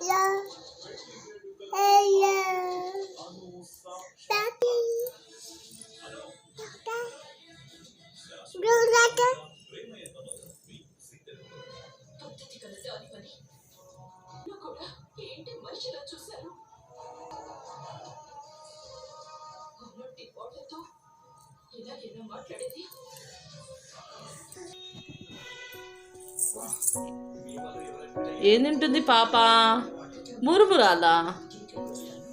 Hello. Hello. Daddy. Doctor. Do doctor. పద్ధతి గల దానివని నువ్వు కూడా ఏంటి మనిషిలా చూశాను ఉన్నట్టి కోటతో ఇలా ఎలా మాట్లాడేది ఏం తింటుంది పాప? మురుమురాలా?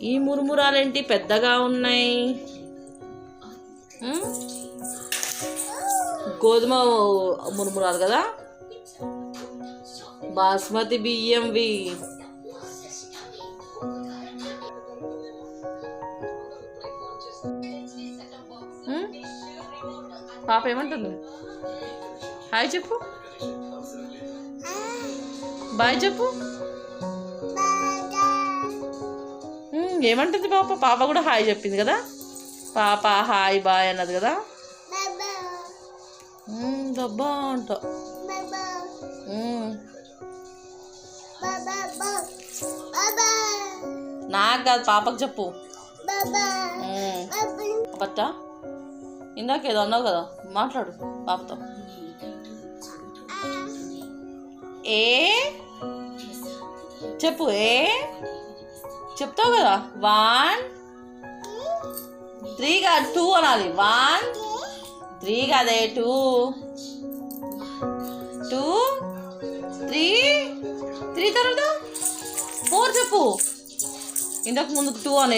ఈ మురుమురాలేంటి? పెద్దగా ఉన్నాయి. గోధుమ మురుమురాలు కదా? బాస్మతి బియ్యంవి. పాప ఏమంటుంది? హాయ్ చెప్పు. బాయ్ చెప్పు. ఏమంటుంది పాప? పాప కూడా హాయ్ చెప్పింది కదా? పాప హాయ్ బాయ్ అన్నది కదా? దబ్బా అంట. నాకు కాదు పాపకు చెప్పు. పట్ట ఇందాక ఏదో అన్నావు కదా మాట్లాడు పాపతో. ఏ? చెప్పు ఏ? చెప్తావు కదా. వన్ త్రీ కాదు టూ అనాలి. వన్ త్రీ కాదే టూ టూ త్రీ త్రీ తర్వాత? ఫోర్ చెప్పు. ఇంతకు ముందు టూ అనేది